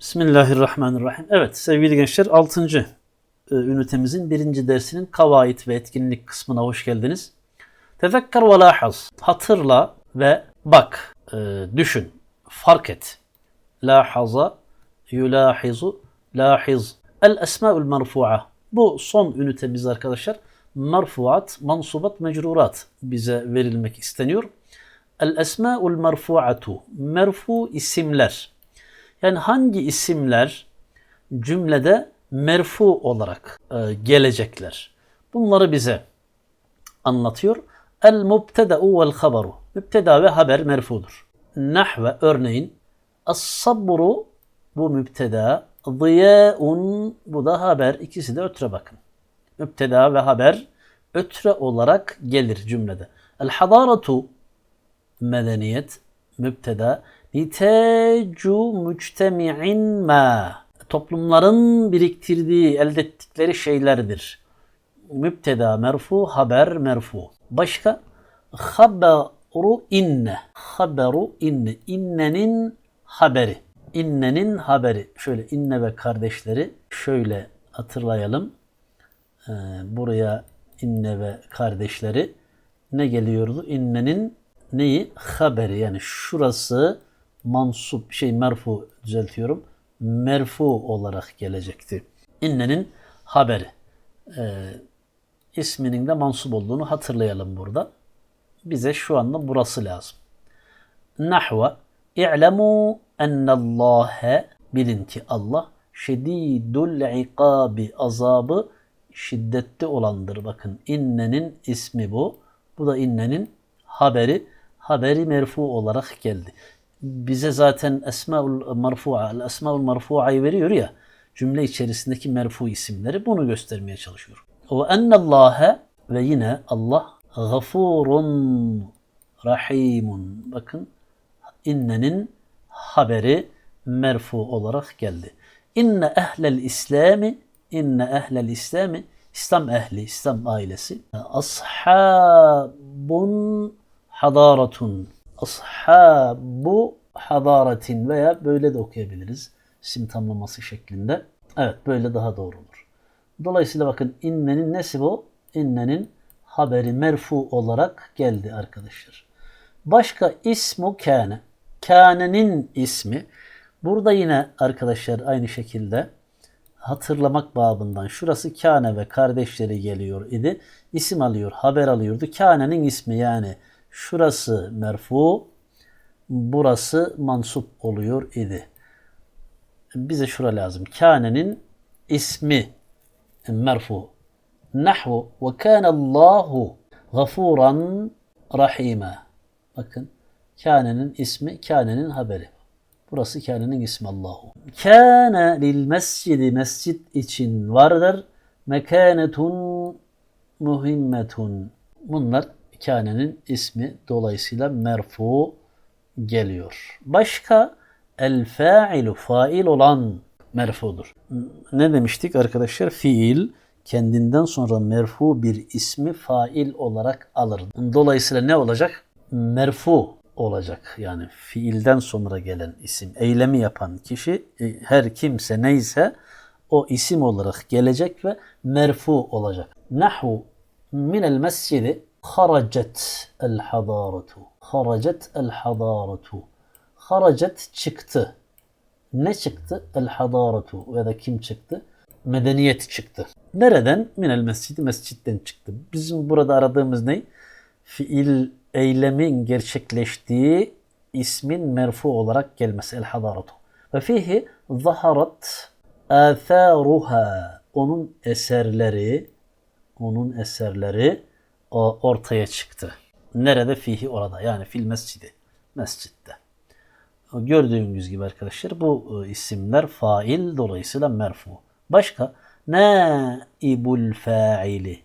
Bismillahirrahmanirrahim. Evet sevgili gençler 6. ünitemizin birinci dersinin kavait ve etkinlik kısmına hoş geldiniz. Tefekkar ve lahaz. Hatırla ve bak, e, düşün, fark et. Lahaza, yulahizu, lahiz. El esmaül merfu'a. Bu son ünitemiz arkadaşlar. Merfuat, mansubat, mecrurat bize verilmek isteniyor. El esmaül merfu'atu. Merfu isimler. Yani hangi isimler cümlede merfu olarak e, gelecekler? Bunları bize anlatıyor. El mubteda'u vel haberu. Mübteda ve haber merfudur. Nahve örneğin as-sabru bu mübteda, ziyaun bu da haber. İkisi de ötre bakın. Mübteda ve haber ötre olarak gelir cümlede. El hadaratu medeniyet mübteda nitecu müctemi'in ma toplumların biriktirdiği, elde ettikleri şeylerdir. Mübteda merfu, haber merfu. Başka? Haberu inne. Haberu inne. İnnenin haberi. İnnenin haberi. Şöyle inne ve kardeşleri şöyle hatırlayalım. Ee, buraya inne ve kardeşleri ne geliyordu? İnnenin neyi? Haberi. Yani şurası mansup şey merfu düzeltiyorum. Merfu olarak gelecekti. İnnenin haberi. Ee, isminin de mansup olduğunu hatırlayalım burada. Bize şu anda burası lazım. Nahve i'lemu ennallâhe bilin ki Allah şedidul ikabi azabı şiddetli olandır. Bakın innenin ismi bu. Bu da innenin haberi. Haberi merfu olarak geldi bize zaten esmaul marfu'a, esmaul marfu'ayı veriyor ya cümle içerisindeki merfu isimleri bunu göstermeye çalışıyor. Ve ennallâhe ve yine Allah gafurun rahimun. Bakın innenin haberi merfu olarak geldi. İnne ehlel İslami inne ehlel İslami İslam ehli, İslam ailesi ashabun hadaratun ashabu hadaratin veya böyle de okuyabiliriz. Sim tamlaması şeklinde. Evet böyle daha doğru olur. Dolayısıyla bakın innenin nesi bu? İnnenin haberi merfu olarak geldi arkadaşlar. Başka ismu kâne. Kâne'nin ismi. Burada yine arkadaşlar aynı şekilde hatırlamak babından şurası kâne ve kardeşleri geliyor idi. İsim alıyor, haber alıyordu. Kâne'nin ismi yani Şurası merfu, burası mansup oluyor idi. Bize şura lazım. Kâne'nin ismi merfu. Nahvu ve kânallâhu gafuran rahîmâ. Bakın kâne'nin ismi, kâne'nin haberi. Burası kâne'nin ismi Allahu. Kâne lil mescidi mescid için vardır. Mekânetun muhimmetun. Bunlar Kane'nin ismi dolayısıyla merfu geliyor. Başka el fa'ilu fail olan merfudur. Ne demiştik arkadaşlar? Fiil kendinden sonra merfu bir ismi fail olarak alır. Dolayısıyla ne olacak? Merfu olacak. Yani fiilden sonra gelen isim, eylemi yapan kişi e, her kimse neyse o isim olarak gelecek ve merfu olacak. Nahu minel mescidi Haracet el hadaretu. Haracet el hadaretu. Haracet çıktı. Ne çıktı? El hadaretu ya da kim çıktı? Medeniyet çıktı. Nereden? Minel mescidi mescitten çıktı. Bizim burada aradığımız ne? Fiil eylemin gerçekleştiği ismin merfu olarak gelmesi el hadaretu. Ve fihi zaharat atharuha. Onun eserleri onun eserleri ortaya çıktı. Nerede? Fihi orada. Yani fil mescidi. Mescitte. Gördüğünüz gibi arkadaşlar bu e, isimler fail dolayısıyla merfu. Başka? Naibul faili.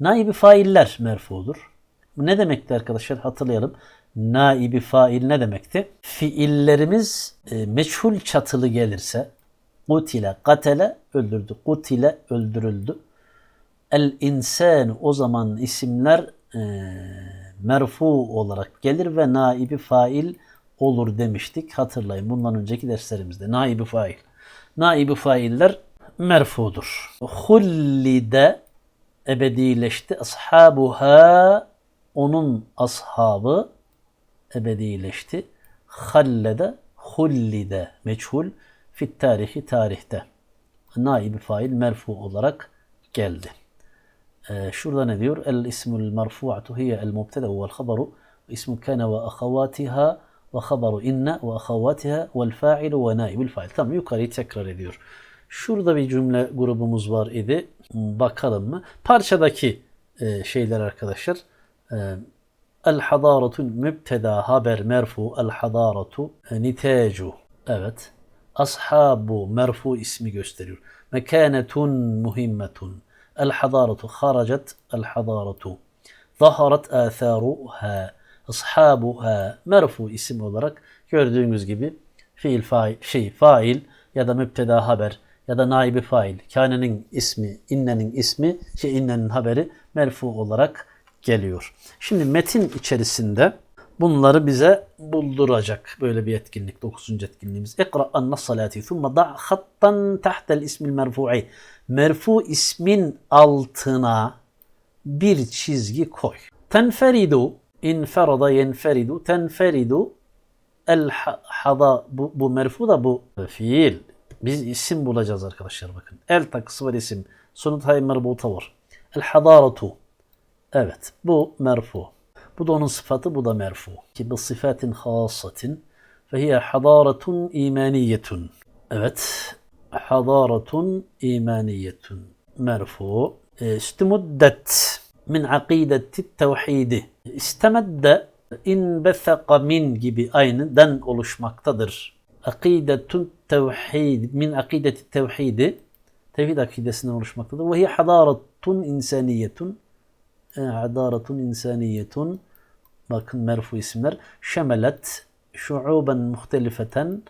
Naibi failler merfudur. Bu ne demekti arkadaşlar? Hatırlayalım. Naibi fail ne demekti? Fiillerimiz e, meçhul çatılı gelirse kutile, katele öldürdü, kutile öldürüldü El insan o zaman isimler e, merfu olarak gelir ve naibi fail olur demiştik. Hatırlayın bundan önceki derslerimizde. Naibi fail. Naibi failler merfudur. Hullide ebedileşti. Ashabuha onun ashabı ebedileşti. Hallede hullide meçhul fit tarihi tarihte. Naibi fail merfu olarak geldi. Ee, şurada ne diyor? El ismul merfu'atu hiye el mubteda vel haberu ismu kana ve ahavatiha ve haberu inne ve ahavatiha vel fa'ilu ve naibul fa'il. Tamam yukarıyı tekrar ediyor. Şurada bir cümle grubumuz var idi. Bakalım mı? Parçadaki e, şeyler arkadaşlar. E, El hadaretu mübteda haber merfu. El hadaratu nitecu. Evet. Ashabu merfu ismi gösteriyor. Mekanetun muhimmetun. El hadaratu haracet el hadaratu. Zaharet atharuha. Ashabuha merfu isim olarak gördüğünüz gibi fiil fail, şey fail ya da müpteda haber ya da naibi fail. Kane'nin ismi, innenin ismi, şey innenin haberi merfu olarak geliyor. Şimdi metin içerisinde bunları bize bulduracak böyle bir etkinlik. 9. etkinliğimiz. İkra an salati thumma da' hattan tahtel ismil merfu'i. Merfu ismin altına bir çizgi koy. Tenferidu inferada yenferidu tenferidu el hada bu, bu merfu da bu fiil. Biz isim bulacağız arkadaşlar bakın. El takısı var isim. Sonu tayi merbuta var. El hadaratu. Evet bu merfu. Bu da onun sıfatı bu da merfu. Ki bu sıfatin hasatin ve hiye hadaretun imaniyetun. Evet. Hadaretun imaniyetun. Merfu. İstimuddet min akideti tevhidi. İstemedde in bethaka min gibi aynı den oluşmaktadır. Akidetun tevhid min akideti tevhidi tevhid akidesinden oluşmaktadır. Ve hiye hadaretun insaniyetun hadaretun insaniyetun bakın merfu isimler şemelet şuuben muhtelifeten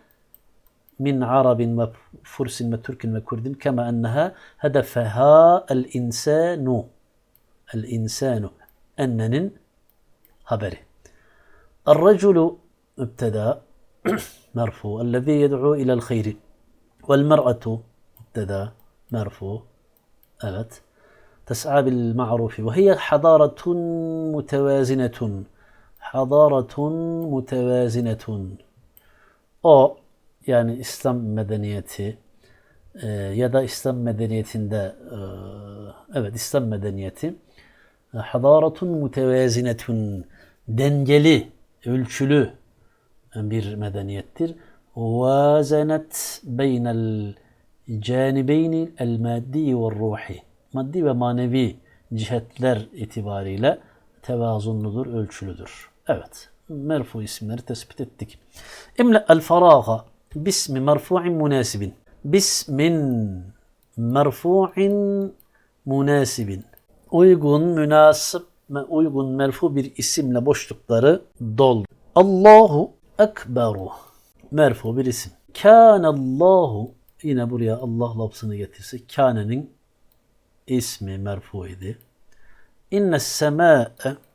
min arabin ve fursin ve türkin ve kurdin kema enneha hedefeha el insanu el insanu ennenin haberi. الرجل مبتدا مرفوع الذي يدعو إلى الخير والمرأة مبتدا مرفوع أبت تسعى بالمعروف وهي حضارة متوازنة hadaratun mutevazinetun. O yani İslam medeniyeti e, ya da İslam medeniyetinde e, evet İslam medeniyeti e, hadaratun mutevazinetun dengeli, ölçülü e, bir medeniyettir. Vazenet beynel canibeyni el maddi ve ruhi. Maddi ve manevi cihetler itibariyle tevazunludur, ölçülüdür. Evet, merfu isimleri tespit ettik. İmle el faraga bismi merfu'in munasibin. Bismin merfu'in munasibin. Uygun, münasip uygun merfu bir isimle boşlukları dol. Allahu Ekberu. Merfu bir isim. Kânallahu yine buraya Allah lafzını getirse kânenin ismi merfu idi. İnne semâe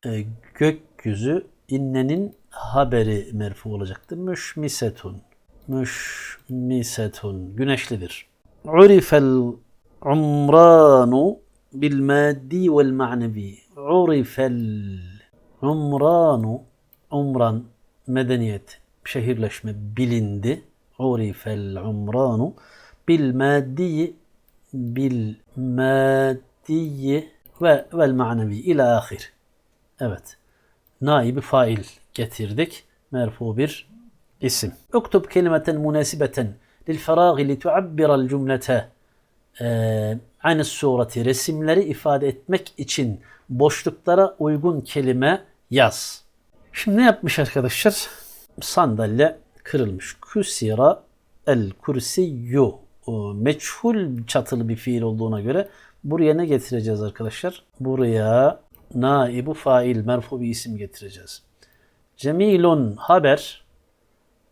e, gökyüzü innenin haberi merfu olacaktır. Müşmisetun. Müşmisetun. Güneşlidir. Urifel umranu bil maddi vel ma'nevi. Urifel umranu umran medeniyet şehirleşme bilindi. Urifel umranu bil maddi bil maddi ve vel manevi ila ahir. Evet. Naibi fail getirdik. Merfu bir isim. Uktub kelimeten münasibeten lil feragi li tuabbirel cümlete aynı sureti resimleri ifade etmek için boşluklara uygun kelime yaz. Şimdi ne yapmış arkadaşlar? Sandalye kırılmış. Kusira el kursiyyu meçhul çatılı bir fiil olduğuna göre buraya ne getireceğiz arkadaşlar? Buraya naibu fail merfu bir isim getireceğiz. Cemilun haber.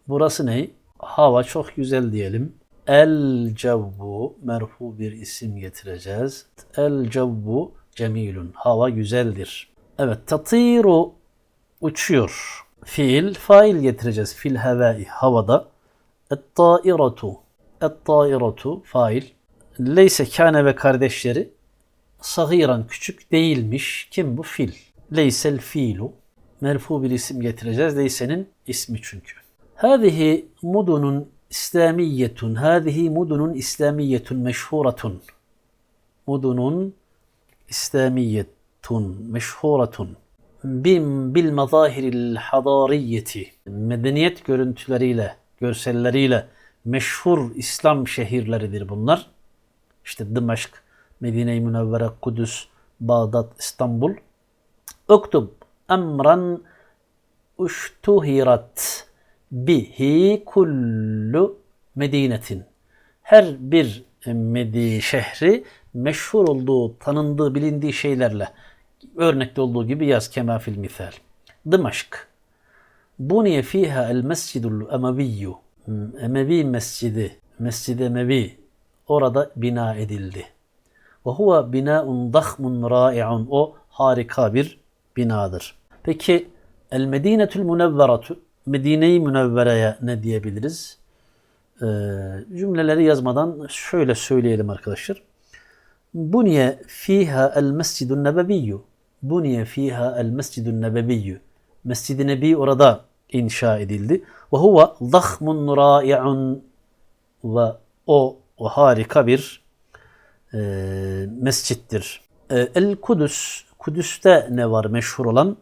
Burası ne? Hava çok güzel diyelim. El cevvu merfu bir isim getireceğiz. El cevvu cemilun. Hava güzeldir. Evet tatiru uçuyor. fiil, fail getireceğiz. Fil hevai, havada. Et-tairatu, et-tairatu, fail. Leyse kâne ve kardeşleri sagiran küçük değilmiş. Kim bu? Fil. Leysel fiilu. Merfu bir isim getireceğiz. Leyse'nin ismi çünkü. Hâzihi mudunun İslamiyetun. Hâzihi mudunun İslamiyetun meşhuratun. Mudunun İslamiyetun meşhuratun. Bim bil mazahiril hadariyeti. Medeniyet görüntüleriyle, görselleriyle meşhur İslam şehirleridir bunlar. İşte Dımaşk, Medine-i Münevvere, Kudüs, Bağdat, İstanbul. Uktub emran uştuhirat bihi kullu medinetin. Her bir medi şehri meşhur olduğu, tanındığı, bilindiği şeylerle örnekte olduğu gibi yaz kema fil misal. Dımaşk. Buniye fiha el mescidul emeviyyu. Emevi mescidi, mescid Emevi orada bina edildi. Ve huve binaun dahmun rai'un. O harika bir binadır. Peki El Medinetül Münevveratu Medine-i Münevvere'ye ne diyebiliriz? Ee, cümleleri yazmadan şöyle söyleyelim arkadaşlar. Buniye fiha el mescidun nebeviyyü. Buniye fiha el mescidun nebeviyyü. Mescid-i Nebi orada inşa edildi. Ve huve zahmun rai'un ve o, o harika bir e, mescittir. E, El Kudüs, Kudüs'te ne var meşhur olan?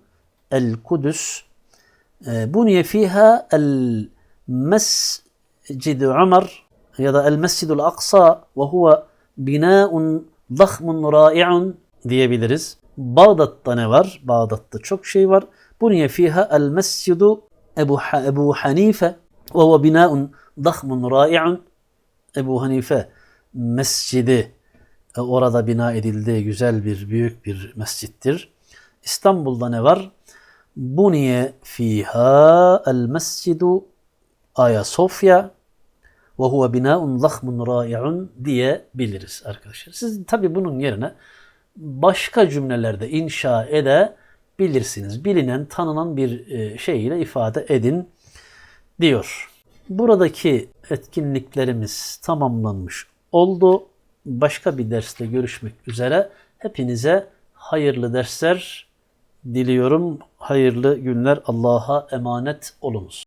El Kudüs buniye fiha el mescid Ömer ya da el mescidul aksa ve huve binaun zahmun ra'i'un diyebiliriz. Bağdat'ta ne var? Bağdat'ta çok şey var. Buniye fiha el mescidu Ebu, ha Ebu Hanife ve huve binaun zahmun ra'i'un Ebu Hanife mescidi e, orada bina edildi. Güzel bir, büyük bir mescittir. İstanbul'da ne var? Buniye fiha el mescidu Ayasofya ve huve binaun zahmun ra'i'un diyebiliriz arkadaşlar. Siz tabi bunun yerine başka cümlelerde inşa edebilirsiniz. Bilinen, tanınan bir e, şeyle ifade edin diyor. Buradaki etkinliklerimiz tamamlanmış oldu. Başka bir derste görüşmek üzere. Hepinize hayırlı dersler diliyorum. Hayırlı günler. Allah'a emanet olunuz.